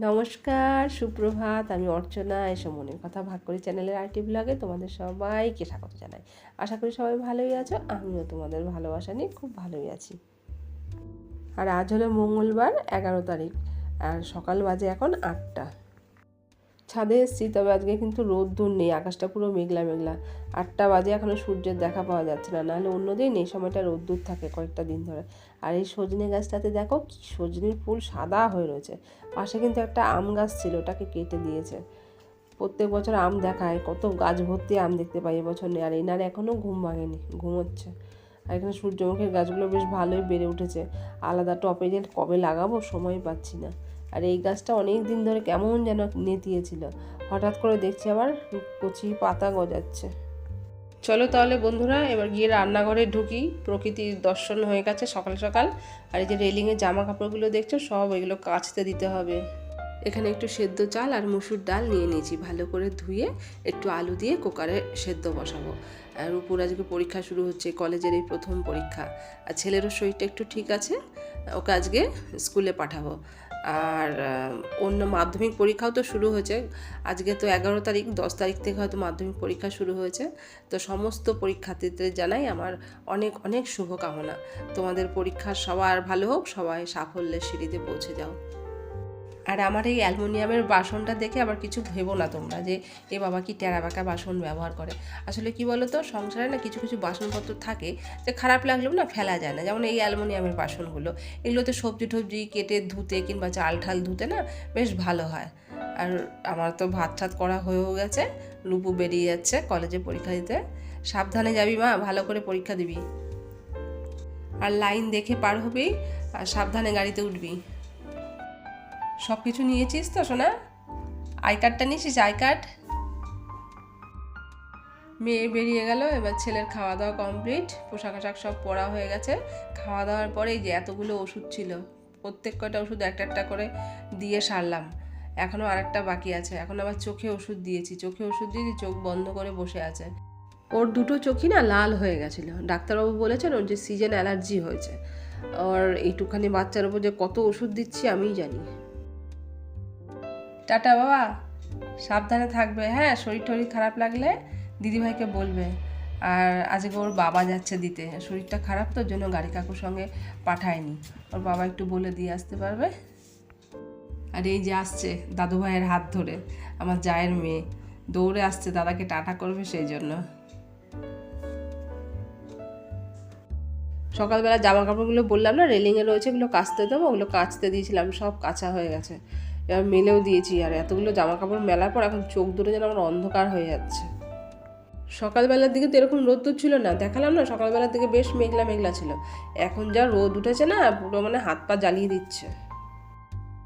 নমস্কার, সুপ্রভাত। আমি অর্চনা এসব মনের কথা ভাগ করি চ্যানেলের আরটি ব্লগে তোমাদের সবাইকে স্বাগত জানাই। আশা করি সবাই ভালোই আছো, আমিও তোমাদের ভালোবাসা নিয়ে খুব ভালোই আছি। আর আজ হলো মঙ্গলবার, এগারো তারিখ, আর সকাল বাজে এখন আটটা। ছাদে এসেছি, তবে আজকে কিন্তু রোদ্দুর নেই, আকাশটা পুরো মেঘলা মেঘলা। আটটা বাজে এখনও সূর্যের দেখা পাওয়া যাচ্ছে না, নাহলে অন্যদিন এই সময়টা রোদ্দুর থাকে কয়েকটা দিন ধরে। আর এই সজনে গাছটাতে দেখো কি সজনের ফুল সাদা হয়ে রয়েছে, পাশে কিন্তু একটা আম গাছ ছিল, ওটাকে কেটে দিয়েছে। প্রত্যেক বছর আম দেখায়, কত গাছ ভর্তি আম দেখতে পাই এবছর নেই, আর এনার এখনও ঘুম ভাঙেনি ঘুমোচ্ছে আর এখানে সূর্যমুখীর গাছগুলো বেশ ভালোই বেড়ে উঠেছে, আলাদা টপে কবে লাগাবো সময় পাচ্ছি না। আর এই গাছটা অনেক দিন ধরে কেমন যেন নেতিয়েছিল। হঠাৎ করে দেখছি আবার কচি পাতা গজাচ্ছে। চলো তাহলে বন্ধুরা, এবার গিয়ে রান্নাঘরে ঢুকি। প্রকৃতির দর্শন হয়ে গেছে সকাল সকাল। আর এই যে রেলিংয়ে জামা কাপড়গুলো দেখছ, সব এগুলো কাচতে দিতে হবে। এখানে একটু সেদ্ধ চাল আর মুসুর ডাল নিয়ে নিয়েছি। ভালো করে ধুয়ে একটু আলু দিয়ে কুকারে সেদ্ধ বসাবো। আর উপর আজকে পরীক্ষা শুরু হচ্ছে, কলেজের এই প্রথম পরীক্ষা। আর ছেলেরও শরীরটা একটু ঠিক আছে, ওকে আজকে স্কুলে পাঠাবো। আর অন্য মাধ্যমিক পরীক্ষাও তো শুরু হয়েছে। আজকে তো এগারো তারিখ, দশ তারিখ থেকে হয়তো মাধ্যমিক পরীক্ষা শুরু হয়েছে। তো সমস্ত পরীক্ষার্থীদের জানাই আমার অনেক অনেক শুভকামনা। তোমাদের পরীক্ষা সবার ভালো হোক, সবাই সাফল্যের সিঁড়িতে পৌঁছে যাও। আর আমার এই অ্যালুমিনিয়ামের বাসনটা দেখে আবার কিছু ভেবো না তোমরা যে, এ বাবা কি টেরাবাকা বাসন ব্যবহার করে? আসলে কি বলো তো সংসারে না কিছু কিছু বাসনপত্র থাকে যে খারাপ লাগলেও না ফেলা যায় না। যেমন এই অ্যালুমিনিয়ামের বাসনগুলো। এগুলোতে সবজি টবজি কেটে ধুতে কিংবা চাল ঠাল ধুতে না বেশ ভালো হয়। আর আমার তো ভাত টাত করা হয়েও গেছে, রূপু বেরিয়ে যাচ্ছে কলেজে পরীক্ষা দিতে। সাবধানে যাবি মা, ভালো করে পরীক্ষা দিবি। আর লাইন দেখে পার হবি, আর সাবধানে গাড়িতে উঠবি। সব কিছু নিয়েছিস তো, সোনা? আই কার্ডটা নিয়েছিস, আই কার্ড? মেয়ে বেরিয়ে গেল, এবার ছেলের খাওয়া দাওয়া কমপ্লিট, পোশাক আশাক সব পরা হয়ে গেছে। খাওয়া দাওয়ার পরে এই যে এতগুলো ওষুধ ছিল, প্রত্যেক কয়টা ওষুধ একটা একটা করে দিয়ে সারলাম। এখনও আরেকটা বাকি আছে, এখন আবার চোখে ওষুধ দিয়েছি, চোখে ওষুধ দিয়েছি চোখ বন্ধ করে বসে আছে। ওর দুটো চোখই না লাল হয়ে গেছিল। ডাক্তারবাবু বলেছেন ওর যে সিজন অ্যালার্জি হয়েছে। আর এইটুখানি বাচ্চার উপর যে কত ওষুধ দিচ্ছি আমিই জানি। টাটা বাবা। সাবধানে থাকবে হ্যাঁ শরীর টরীর খারাপ লাগলে দিদিভাইকে বলবে। আর আজকে ওর বাবা যাচ্ছে দিতে, শরীরটা খারাপ তো, ওর জন্য গাড়ি কাকুর সঙ্গে পাঠায়নি। ওর বাবা একটু বলে দিয়ে আসতে পারবে। আর এই যে আসছে দাদু ভাইয়ের হাত ধরে, আমার জায়ের মেয়ে। দৌড়ে আসছে, দাদাকে টাটা করবে সেই জন্য। সকালবেলা জামা কাপড়গুলো বললাম না, রেলিংয়ে রয়েছে, এগুলো কাচতে দেবো, ওগুলো কাচতে দিয়েছিলাম, সব কাঁচা হয়ে গেছে। এবার মেলেও দিয়েছি আর এতগুলো জামা কাপড় মেলার পর এখন চোখ দুটো যেন আমার অন্ধকার হয়ে যাচ্ছে। সকালবেলার দিকে তো এরকম রোদ্দুর ছিল না, দেখালাম না? সকালবেলার দিকে বেশ মেঘলা মেঘলা ছিল। এখন যা রোদ উঠেছে না, পুরো মানে হাত পা জ্বালিয়ে দিচ্ছে।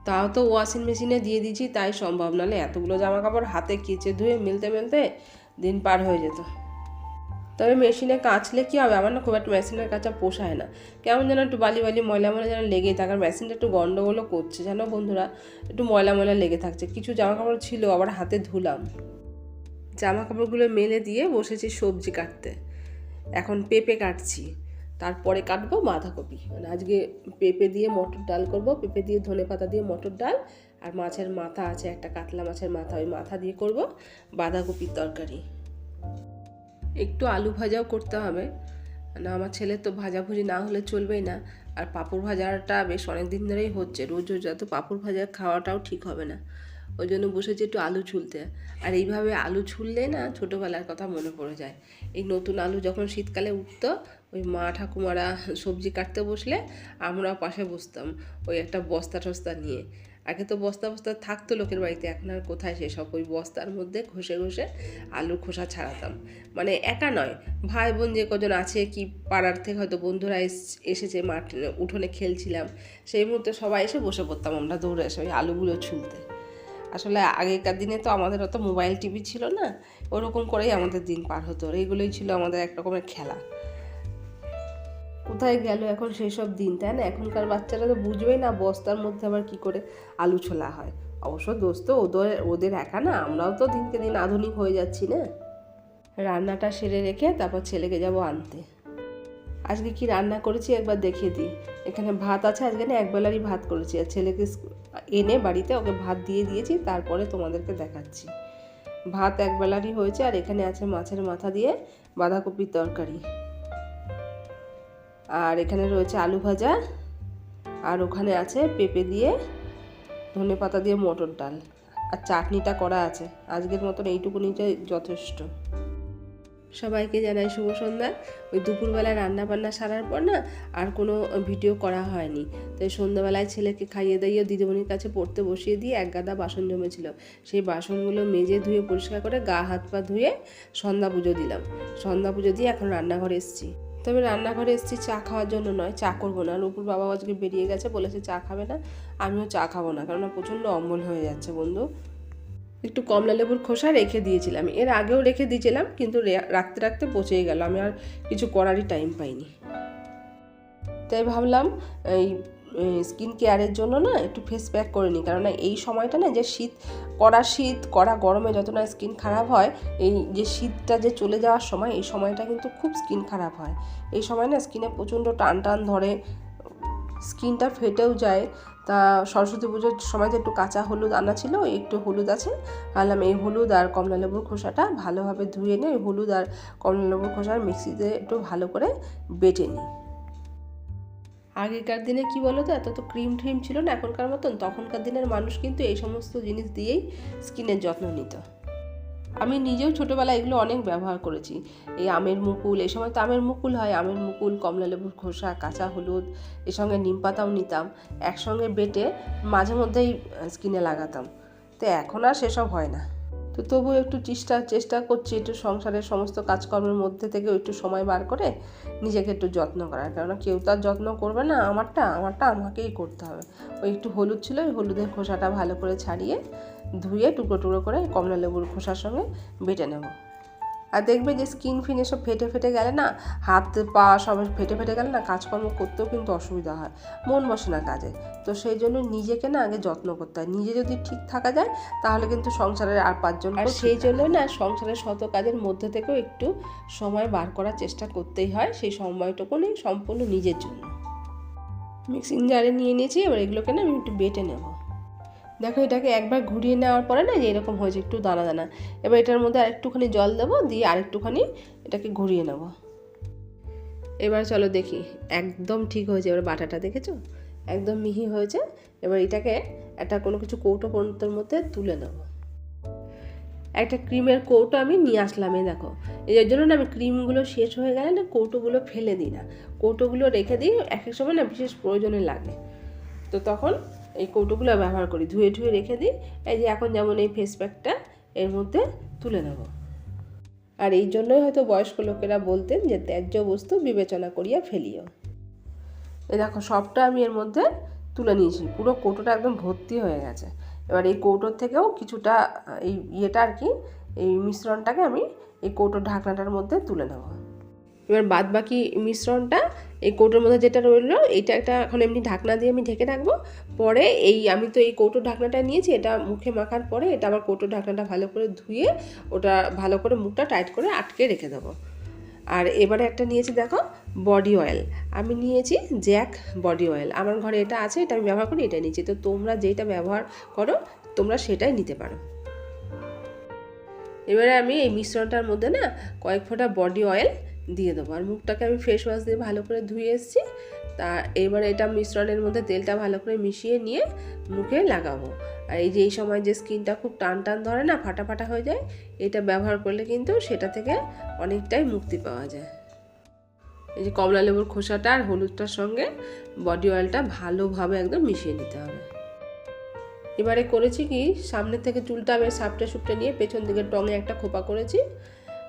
তাও তো ওয়াশিং মেশিনে দিয়ে দিয়েছি, তাই সম্ভব। নাহলে এতগুলো জামা কাপড় হাতে কেচে ধুয়ে মেলতে মেলতে দিন পার হয়ে যেত। তবে মেশিনে কাচলে কী হবে? আমার না খুব একটা মেশিনের কাঁচা পোষায় না। কেমন যেন একটু বালি বালি ময়লা ময়লা যেন লেগেই থাকে। আর মেশিনটা একটু গন্ডগোলও করছে। জানো বন্ধুরা, একটু ময়লা ময়লা লেগে থাকছে। কিছু জামা কাপড় ছিল, আবার হাতে ধুলাম। জামা কাপড়গুলো মেলে দিয়ে বসেছি সবজি কাটতে। এখন পেঁপে কাটছি। তারপরে কাটবো বাঁধাকপি। মানে আজকে পেঁপে দিয়ে মটর ডাল করব। পেঁপে দিয়ে ধনে পাতা দিয়ে মটর ডাল। আর মাছের মাথা আছে, একটা কাতলা মাছের মাথা। ওই মাথা দিয়ে করব বাঁধাকপির তরকারি। একটু আলু ভাজাও করতে হবে। না, আমার ছেলের তো ভাজাভুজি না হলে চলবেই না। আর পাঁপড় ভাজাটা বেশ অনেক দিন ধরেই হচ্ছে, রোজ রোজ এত পাঁপড় ভাজা খাওয়াটাও ঠিক হবে না। ওই জন্য বসেছি একটু আলু ছুলতে। আর এইভাবে আলু ছুললে না ছোটোবেলার কথা মনে পড়ে যায়। এই নতুন আলু যখন শীতকালে উঠতো, ওই মা ঠাকুমারা সবজি কাটতে বসলে আমরা পাশে বসতাম ওই একটা বস্তা টস্তা নিয়ে। আগে তো বস্তা বস্তা থাকতো লোকের বাড়িতে, এখন আর কোথায় সেসব ওই বস্তার মধ্যে ঘষে ঘষে আলুর খোসা ছাড়াতাম। মানে একা নয়, ভাই বোন যে কজন আছে কি পাড়ার থেকে হয়তো বন্ধুরা এস- এসেছে মাঠ উঠোনে খেলছিলাম, সেই মুহূর্তে সবাই এসে বসে পড়তাম আমরা দৌড়ে এসে ওই আলুগুলো ছুলতে। আসলে আগেকার দিনে তো আমাদের অত মোবাইল টিভি ছিল না, ওরকম করেই আমাদের দিন পার হতো এইগুলোই ছিল আমাদের এক রকমের খেলা। কোথায় গেল এখন সেই সব দিন, তাই না? এখনকার বাচ্চারা তো বুঝবেই না বস্তার মধ্যে আবার কি করে আলু ছোলা হয়। অবশ্য দোস্ত, ওদের ওদের একা না, আমরাও তো দিনকে দিন আধুনিক হয়ে যাচ্ছি না। রান্নাটা সেরে রেখে তারপর ছেলেকে যাব আনতে। আজকে কি রান্না করেছি একবার দেখিয়ে দিই। এখানে ভাত আছে, আজকে না একবেলারই ভাত করেছি। আর ছেলেকে এনে বাড়িতে ওকে ভাত দিয়ে দিয়েছি, তারপরে তোমাদেরকে দেখাচ্ছি। ভাত একবেলারই হয়েছে, আর এখানে আছে মাছের মাথা দিয়ে বাঁধাকপির তরকারি। আর এখানে রয়েছে আলু ভাজা, আর ওখানে আছে পেঁপে দিয়ে ধনে পাতা দিয়ে মটর ডাল। আর চাটনিটা করা আছে, আজকের মতন এইটুকুনিটাই যথেষ্ট। সবাইকে জানাই শুভ সন্ধ্যা। ওই দুপুরবেলায় রান্না বান্না সারার পর না আর কোনো ভিডিও করা হয়নি। তাই সন্ধ্যাবেলায় ছেলেকে খাইয়ে দাইয়ে দিদিমণির কাছে পড়তে বসিয়ে দিয়ে এক গাদা বাসন জমেছিল। সেই বাসনগুলো মেজে ধুয়ে পরিষ্কার করে গা হাত পা ধুয়ে সন্ধ্যা পুজো দিলাম। সন্ধ্যা পুজো দিয়ে এখন রান্নাঘরে এসেছি। তবে রান্নাঘরে এসেছি, চা খাওয়ার জন্য নয়, চা করব না। রূপুর বাবা আজকে বেরিয়ে গেছে, বলেছে চা খাবে না, আমিও চা খাব না কারণ প্রচণ্ড অম্বল হয়ে যাচ্ছে বন্ধু। একটু কমলা লেবুর খোসা রেখে দিয়েছিলাম, এর আগেও রেখে দিয়েছিলাম, কিন্তু রাখতে রাখতে পচেই গেল, আমি আর কিছু করারই টাইম পাইনি। তাই ভাবলাম, এই স্কিন কেয়ারের জন্য না একটু ফেস প্যাক করে নিই। কারণ এই সময়টা না যে শীত, কড়া শীত, কড়া গরমে যত না স্কিন খারাপ হয়, এই যে শীতটা যে চলে যাওয়ার সময়, এই সময়টা কিন্তু খুব স্কিন খারাপ হয়। এই সময় না স্কিনে প্রচণ্ড টান টান ধরে স্কিনটা ফেটেও যায়। তা সরস্বতী পুজোর সময় যে একটু কাঁচা হলুদ আনা ছিল একটু হলুদ আছে। ভাবলাম এই হলুদ আর কমলা লেবুর খোসাটা ভালোভাবে ধুয়ে নিই হলুদ আর কমলা লেবুর খোসার মিক্সিতে একটু ভালো করে বেটে নিই। আগেকার দিনে কি বলো তো এত তো ক্রিম ট্রিম ছিল না, এখনকার মতন। তখনকার দিনের মানুষ কিন্তু এই সমস্ত জিনিস দিয়েই স্কিনের যত্ন নিত। আমি নিজেও ছোটোবেলায় এগুলো অনেক ব্যবহার করেছি। এই আমের মুকুল, এই সময় তো আমের মুকুল হয়। আমের মুকুল, কমলা লেবুর খোসা, কাঁচা হলুদ, এর সঙ্গে নিম পাতাও নিতাম। একসঙ্গে বেটে মাঝে মধ্যেই স্কিনে লাগাতাম। তো এখন আর সেসব হয় না। তো তবুও একটু চেষ্টা চেষ্টা করছি একটু সংসারের সমস্ত কাজকর্মের মধ্যে থেকে একটু সময় বার করে নিজেকে একটু যত্ন করার। কেননা কেউ তো আর যত্ন করবে না, আমারটা আমারটা আমাকেই করতে হবে। ওই একটু হলুদ ছিল, ওই হলুদের খোসাটা ভালো করে ছাড়িয়ে ধুয়ে টুকরো টুকরো করে কমলা লেবুর খোসার সঙ্গে বেটে নেব। আর দেখবে যে স্কিন ফিন এসব ফেটে ফেটে গেলে না হাত পা সব ফেটে ফেটে গেলে না কাজকর্ম করতেও কিন্তু অসুবিধা হয় মন বসে না কাজে। তো সেই জন্য নিজেকে না আগে যত্ন করতে হয়। নিজে যদি ঠিক থাকা যায় তাহলে কিন্তু সংসারের আর পাঁচজন আর সেই জন্য না সংসারের শত কাজের মধ্যে থেকেও একটু সময় বার করার চেষ্টা করতেই হয় সেই সময়টুকুনি সম্পূর্ণ নিজের জন্য। মিক্সিং জারে নিয়ে নিয়েছি এবার এগুলোকে না আমি একটু বেটে নেব। দেখো এটাকে একবার ঘুরিয়ে নেওয়ার পরে না যে এরকম হয়েছে, একটু দানা দানা। এবার এটার মধ্যে আরেকটুখানি জল দেবো, দিয়ে আরেকটুখানি এটাকে ঘুরিয়ে নেব। এবার চলো দেখি, একদম ঠিক হয়েছে। এবার বাটাটা দেখেছ? একদম মিহি হয়েছে। এবার এটাকে একটা কোনো কিছু কৌটো পর্যন্তর মধ্যে তুলে নেব। একটা ক্রিমের কৌটো আমি নিয়ে আসলাম, এই দেখো। এর জন্য না আমি ক্রিমগুলো শেষ হয়ে গেলে না কৌটোগুলো ফেলে দিই না। কৌটোগুলো রেখে দিই, এক এক সময় না বিশেষ প্রয়োজনে লাগে। তো তখন এই কৌটোগুলো ব্যবহার করি। ধুয়ে ধুয়ে রেখে দিই। এই যে এখন যেমন এই ফেস প্যাকটা এর মধ্যে তুলে নেব। আর এই জন্যই হয়তো বয়স্ক লোকেরা বলতেন যে, ত্যায্য বস্তু বিবেচনা করিয়া ফেলিও। এই দেখো, সবটা আমি এর মধ্যে তুলে নিয়েছি। পুরো কৌটোটা একদম ভর্তি হয়ে গেছে। এবার এই কৌটোর থেকেও কিছুটা, এই ইয়েটা আর কি, এই মিশ্রণটাকে আমি এই কৌটোর ঢাকনাটার মধ্যে তুলে নেব। এবার বাদ বাকি মিশ্রণটা এই কৌটোর মধ্যে যেটা রইল, এইটা একটা এখন এমনি ঢাকনা দিয়ে আমি ঢেকে রাখব। পরে এই আমি তো এই কৌটোর ঢাকনাটা নিয়েছি, এটা মুখে মাখার পরে এটা আবার কৌটোর ঢাকনাটা ভালো করে ধুয়ে ওটা ভালো করে মুখটা টাইট করে আটকে রেখে দেবো। আর এবারে একটা নিয়েছি দেখো, বডি অয়েল। আমি নিয়েছি জ্যাক বডি অয়েল। আমার ঘরে এটা আছে, এটা আমি ব্যবহার করি, এটা নিয়েছি। তো তোমরা যেটা ব্যবহার করো, তোমরা সেটাই নিতে পারো। এবারে আমি এই মিশ্রণটার মধ্যে না কয়েক ফোঁটা বডি অয়েল দিয়ে দেবো। আর মুখটাকে আমি ফেস ওয়াশ দিয়ে ভালো করে ধুয়ে এসেছি। তা এবার এটা মিশ্রণের মধ্যে তেলটা ভালো করে মিশিয়ে নিয়ে মুখে লাগাবো। আর এই যে এই সময় যে স্কিনটা খুব টান টান ধরে না, ফাটা ফাটা হয়ে যায়, এটা ব্যবহার করলে কিন্তু সেটা থেকে অনেকটাই মুক্তি পাওয়া যায়। এই যে কমলা লেবুর খোসাটা আর হলুদটার সঙ্গে বডি অয়েলটা ভালোভাবে একদম মিশিয়ে নিতে হবে। এবারে করেছি কি, সামনে থেকে চুলটা আমি সাপটে সুপটে নিয়ে পেছন দিকে টঙে একটা খোপা করেছি।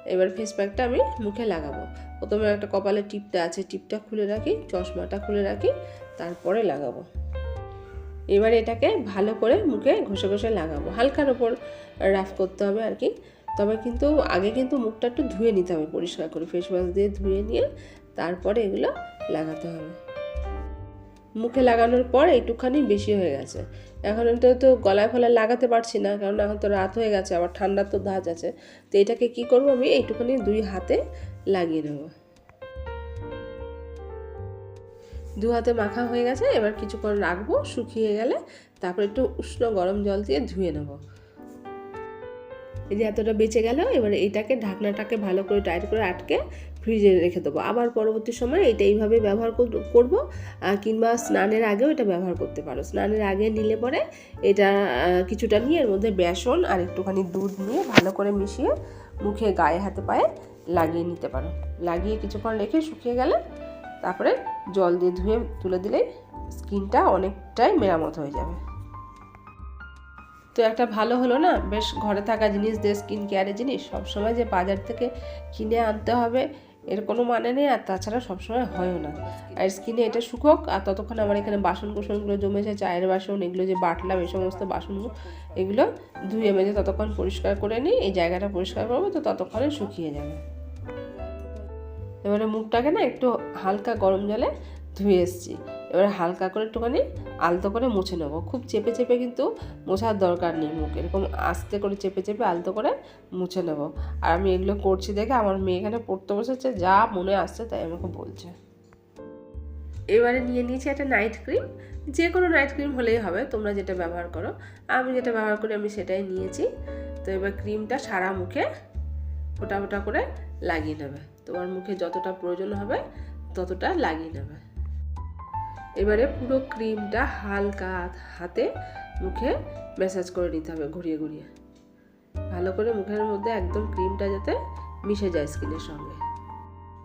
এবার ফেস প্যাকটা আমি মুখে লাগাবো। প্রথমে একটা কপালে টিপটা আছে, টিপটা খুলে রাখি, চশমাটা খুলে রাখি, তারপরে লাগাবো। এবার এটাকে ভালো করে মুখে ঘষে ঘষে লাগাবো। হালকার ওপর রাফ করতে হবে আর কি। তবে কিন্তু আগে কিন্তু মুখটা একটু ধুয়ে নিতে হবে, পরিষ্কার করে ফেস ওয়াশ দিয়ে ধুয়ে নিয়ে তারপরে এগুলো লাগাতে হবে। মুখে লাগানোর পর একটুখানি বেশি হয়ে গেছে। এখন তো তো গলায় ফলায় লাগাতে পারছি না, কারণ এখন তো রাত হয়ে গেছে, আবার ঠান্ডা তো ধাজ আছে। তো এটাকে কি করব আমি? এইটুখানি দুই হাতে লাগিয়ে নেব। দু হাতে মাখা হয়ে গেছে, এবার কিছুক্ষণ রাখব, শুকিয়ে গেলে তারপর একটু উষ্ণ গরম জল দিয়ে ধুয়ে নেব। এই যে এতটা বেঁচে গেল, এবার এটাকে, ঢাকনাটাকে ভালো করে টাইট করে আটকে ফ্রিজে রেখে দেবো। আবার পরবর্তী সময় এটা এইভাবে ব্যবহার কর- করব কিংবা স্নানের আগেও এটা ব্যবহার করতে পারো। স্নানের আগে নিলে পরে এটা কিছুটা নিয়ে এর মধ্যে বেসন আর একটুখানি দুধ নিয়ে ভালো করে মিশিয়ে মুখে গায়ে হাতে পায়ে লাগিয়ে নিতে পারো। লাগিয়ে কিছুক্ষণ রেখে শুকিয়ে গেলে তারপরে জল দিয়ে ধুয়ে তুলে দিলেই স্কিনটা অনেকটাই মেরামত হয়ে যাবে। তো একটা ভালো হলো না? বেশ ঘরে থাকা জিনিস দিয়ে স্কিন কেয়ারের জিনিস সবসময় যে বাজার থেকে কিনে আনতে হবে, এর কোনো মানে নেই, আর তাছাড়া সবসময় হয়ও না। আর স্কিনে এটা শুকোক আর ততক্ষণ আমার এখানে বাসন কোসনগুলো জমেছে চায়ের বাসন, এগুলো যে বাটলাম, এই সমস্ত বাসনগুলো, এগুলো ধুয়ে মেজে ততক্ষণ পরিষ্কার করে নিই, এই জায়গাটা পরিষ্কার করব, তো ততক্ষণে শুকিয়ে যাবে। এবারে মুখটাকে না একটু হালকা গরম জলে ধুয়ে এসেছি। এবারে হালকা করে একটুখানি আলতো করে মুছে নেব। খুব চেপে চেপে কিন্তু মোছার দরকার নেই মুখ। এরকম আস্তে করে চেপে চেপে আলতো করে মুছে নেব। আর আমি এগুলো করছি দেখে আমার মেয়ে এখানে পড়তে বসেছে, যা মনে আসছে তাই আমাকে বলছে। এবারে নিয়ে নিয়েছি একটা নাইট ক্রিম যে কোনো নাইট ক্রিম হলেই হবে, তোমরা যেটা ব্যবহার করো। আমি যেটা ব্যবহার করি আমি সেটাই নিয়েছি। তো এবার ক্রিমটা সারা মুখে ফোটা ফোটা করে লাগিয়ে নেবে। তোমার মুখে যতটা প্রয়োজন হবে ততটা লাগিয়ে নেবে। এবারে পুরো ক্রিমটা হালকা হাতে মুখে ম্যাসাজ করে নিতে হবে ঘুরিয়ে ঘুরিয়ে। ভালো করে মুখের মধ্যে একদম ক্রিমটা যাতে মিশে যায় স্কিনের সঙ্গে।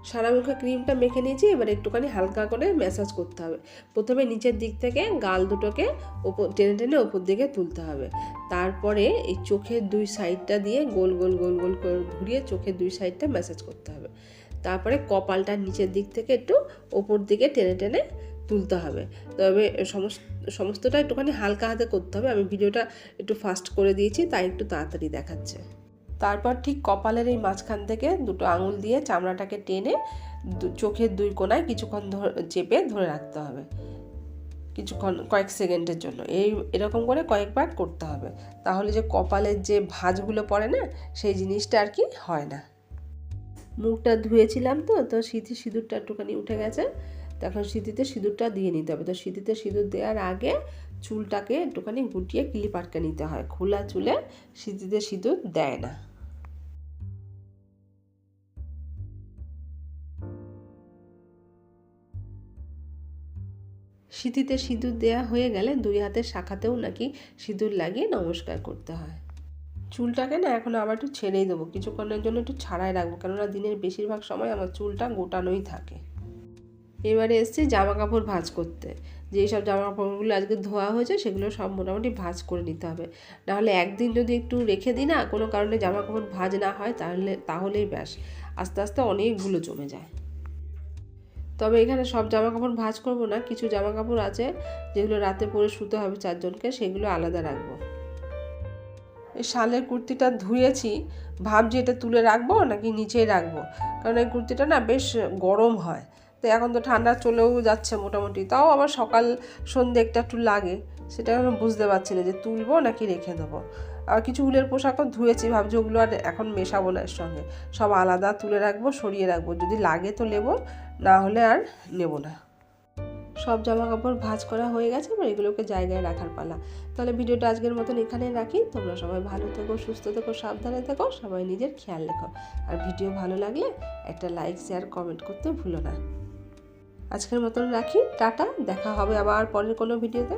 সারা মুখে ক্রিমটা মেখে নিয়েছি, এবার একটুখানি হালকা করে ম্যাসাজ করতে হবে। প্রথমে নিচের দিক থেকে গাল দুটোকে ওপর, টেনে টেনে ওপর দিকে তুলতে হবে। তারপরে এই চোখের দুই সাইডটা দিয়ে গোল গোল গোল গোল করে ঘুরিয়ে চোখের দুই সাইডটা ম্যাসাজ করতে হবে। তারপরে কপালটা নিচের দিক থেকে একটু ওপর দিকে টেনে টেনে তুলতে হবে। তবে সমস্ত সমস্তটা একটুখানি হালকা হাতে করতে হবে। আমি ভিডিওটা একটু ফাস্ট করে দিয়েছি, তাই একটু তাড়াতাড়ি দেখাচ্ছে। তারপর ঠিক কপালের এই মাঝখান থেকে দুটো আঙুল দিয়ে চামড়াটাকে টেনে চোখের দুই কোনায় কিছুক্ষণ চেপে ধরে রাখতে হবে। কিছুক্ষণ, কয়েক সেকেন্ডের জন্য। এই, এরকম করে কয়েকবার করতে হবে। তাহলে যে কপালের যে ভাঁজগুলো পড়ে না, সেই জিনিসটা আর কি হয় না। মুখটা ধুয়েছিলাম তো তো সিঁথি সিঁদুরটা একটুখানি উঠে গেছে। তখন সিঁথিতে সিঁদুরটা দিয়ে নিতে হবে। তো সিঁথিতে সিঁদুর দেওয়ার আগে চুলটাকে একটুখানি গুটিয়ে ক্লিপ আটকে নিতে হয়। খোলা চুলে সিঁথিতে সিঁদুর দেয় না। সিঁথিতে সিঁদুর দেওয়া হয়ে গেলে দুই হাতের শাখাতেও নাকি সিঁদুর লাগিয়ে নমস্কার করতে হয়। চুলটাকে না এখন আবার একটু ছেড়েই দেবো। কিছুক্ষণের জন্য একটু ছাড়াই রাখব। কেননা দিনের বেশিরভাগ সময় আমার চুলটা গোটানোই থাকে। এবারে এসছি জামা কাপড় ভাঁজ করতে। যেসব জামা কাপড়গুলো আজকে ধোয়া হয়েছে, সেগুলো সব মোটামুটি ভাঁজ করে নিতে হবে। নাহলে একদিন যদি একটু রেখে দিই না, কোনো কারণে জামা কাপড় ভাঁজ না হয়, তাহলে, তাহলেই ব্যাস। আস্তে আস্তে অনেকগুলো জমে যায়। তবে এখানে সব জামা কাপড় ভাঁজ করব না, কিছু জামা কাপড় আছে, যেগুলো রাতে পরে শুতে হবে চারজনকে, সেগুলো আলাদা রাখব। এই শালের কুর্তিটা ধুয়েছি, ভাবছি এটা তুলে রাখব নাকি নিচেই রাখব? কারণ এই কুর্তিটা না বেশ গরম হয়। তো এখন তো ঠান্ডা চলেও যাচ্ছে মোটামুটি। তাও আবার সকাল সন্ধে একটা একটু লাগে। সেটা আমি বুঝতে পারছি না যে তুলবো নাকি রেখে দেবো। আর কিছু উলের পোশাকও ধুয়েছি, ভাবছি ওগুলো আর এখন মেশাবো না এর সঙ্গে। সব আলাদা তুলে রাখব, সরিয়ে রাখব। যদি লাগে তো নেব, না হলে আর নেব না। সব জামা কাপড় ভাঁজ করা হয়ে গেছে, এবার এগুলোকে জায়গায় রাখার পালা। তাহলে ভিডিওটা আজকের মতন এখানেই রাখি। তোমরা সবাই ভালো থেকো, সুস্থ থেকো, সাবধানে থেকো, সবাই নিজের খেয়াল রেখো। আর ভিডিও ভালো লাগলে একটা লাইক শেয়ার কমেন্ট করতে ভুলো না। আজকের মতন রাখি টাটা দেখা হবে আবার পরের কোনো ভিডিওতে।